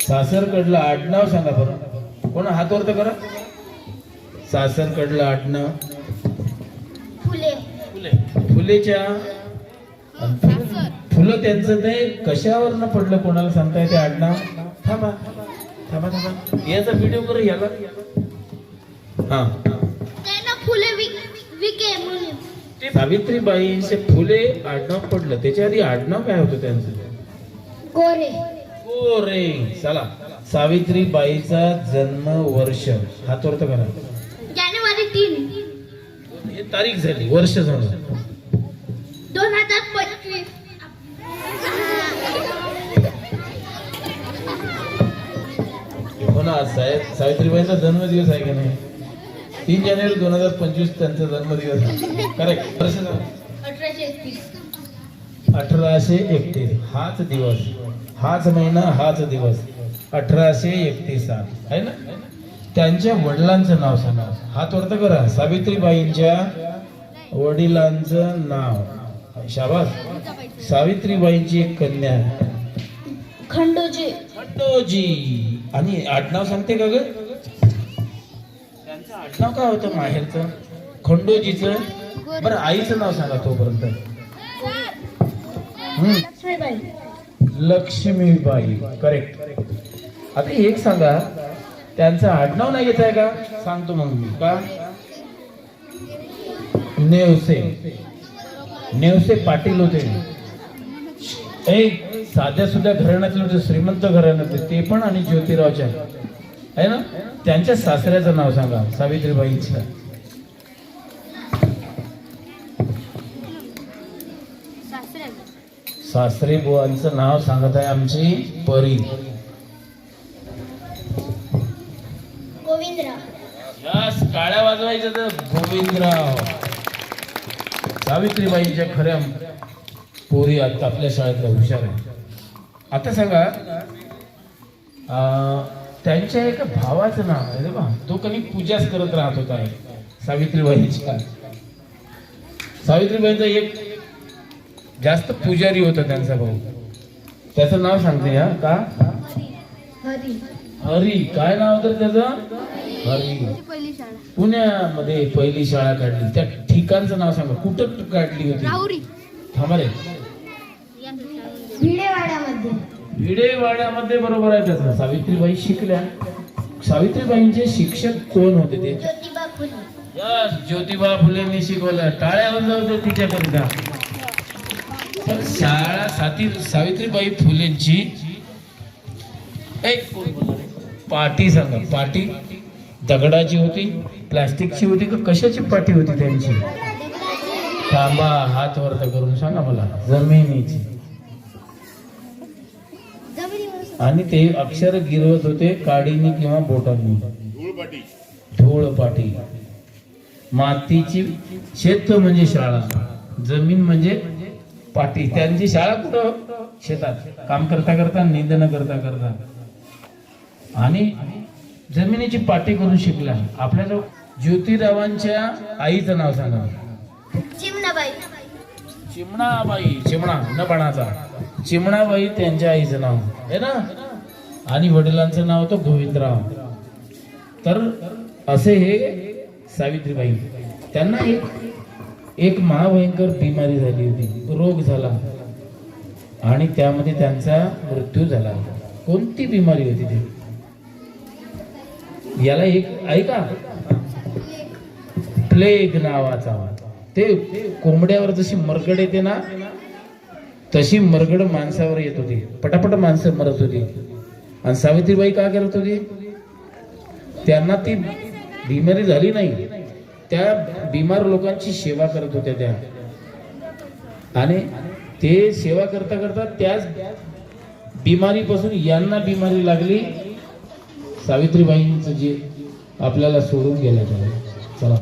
सासरकडलं आडनाव सांगा बरं. कोण? हात वर तर करा. सासरकडलं आडनाव फुले. फुले. फुलेच्या. फुलं- त्यांचं ते कशावर पडलं कोणाला सांगता येते आडनाव थांबा. थांबा थांबा. याचा व्हिडिओ करू याला. हा. फुले विक- विके म्हणून. सावित्रीबाईंचे फुले आडनाव पडलं. त्याच्या आधी आडनाव काय होतं त्यांचं? गोरे ओ रे चला. सावित्रीबाईचा जन्म वर्ष. हात वरत करा. जानेवारी तीन हे तारीख झाली. वर्ष झालं. दोन हजार पंचवीस. हो ना साहेब. सावित्रीबाईंचा जन्मदिवस आहे का नाही? तीन जानेवारी दोन हजार पंचवीस त्यांचा जन्मदिवस आहे. करेक्ट वर्ष झालं. अठराशे एकतीस. अठराशे एकतीस. हाच दिवस. हाच महिना हाच दिवस. अठराशे एकतीस साल आहे ना? त्यांच्या वडिलांचं नाव सांगा. हात वरत करा. सावित्रीबाईंच्या वडिलांचं नाव. शाबास. सावित्रीबाईंची एक कन्या. खंडोजे. खंडोजी. आणि आडनाव सांगते का ग? त्यांचं आडनाव काय होतं माहेरचं? खंडोजीचं? बरं आईचं नाव सांगा तोपर्यंत हम्म लक्ष्मीबाई लक्ष्मीबाई. करेक्ट आता एक सांगा त्यांचं आडनाव नाही येत आहे का? सांगतो मग मी का? नेवसे. नेवसे पाटील होते. एक साध्या सुद्धा घराण्यातले होते श्रीमंत घराण्यातले ते पण आणि ज्योतिरावच्या. आहे ना? त्यांच्या सासऱ्याचं नाव सांगा सावित्रीबाईंचं. सासरे बुवांचं नाव सांगत आहे आमची परी. गोविंदराव. यास काळ्या वाजवायचं तर गोविंदराव. सावित्रीबाईंच्या खऱ्या पोरी आता आपल्या शाळेतल्या हुशार आहे आता सांगा अं, त्यांच्या एका भावाचं नाव आहे रे बा. तो कधी पूजाच करत राहत होता. सावित्रीबाईंच्या. सावित्रीबाईंचा एक जास्त पुजारी होता त्यांचा भाऊ. त्याचं नाव सांगते हा का? हरी. हरी. काय नाव होतं त्याचं? हरी. पुण्यामध्ये पहिली शाळा काढली. त्या ठिकाणचं नाव सांगा. कुठं काढली होती? थांबा रे. भिडेवाड्यामध्ये. बरोबर आहे त्याचं. सावित्रीबाई शिकल्या. सावित्रीबाईंचे शिक्षक कोण होते ते? ज्योतिबा फुले. यस, ज्योतिबा फुलेंनी शिकवलं. टाळ्या वाजवते तिच्याकरिता. पण शाळा साथी सावित्रीबाई फुलेंची एक पाटी सांगा पाटी दगडाची होती प्लास्टिकची होती का कशाची पाटी होती त्यांची? थांबा हात वर्त करून सांगा मला जमिनीची. आणि ते अक्षर गिरवत होते काडीनी किंवा बोटांनी. धूळपाटी धूळपाटी मातीची शेत म्हणजे शाळा जमीन म्हणजे पाटी त्यांची शाळा कुठं? शेतात. काम करता करता निंदन करता करता. आणि जमिनीची पाटी करून शिकला. आपल्याला ज्योतिरावांच्या आईचं नाव सांगा. चिमणाबाई. चिमणाबाई चिमणा न बाणाचा चिमणाबाई त्यांच्या आईचं नाव. आहे ना? आणि वडिलांचं नाव होतं गोविंदराव. तर असे हे सावित्रीबाई. त्यांना एक एक महाभयंकर बिमारी झाली होती. रोग झाला. आणि त्यामध्ये त्यांचा मृत्यू झाला. कोणती बिमारी होती ती? याला एक ऐका. प्लेग नावाचा. ते कोंबड्यावर जशी मरगड येते ना तशी मरगड माणसावर येत होती. पटापट माणसं मरत होती. आणि सावित्रीबाई का करत होती? त्यांना ती बिमारी झाली नाही. त्या बिमार लोकांची सेवा करत होत्या त्या. आणि ते सेवा करता करता त्याच बिमारीपासून यांना बिमारी लागली. सावित्रीबाईंचं जे आपल्याला सोडून गेलं चला.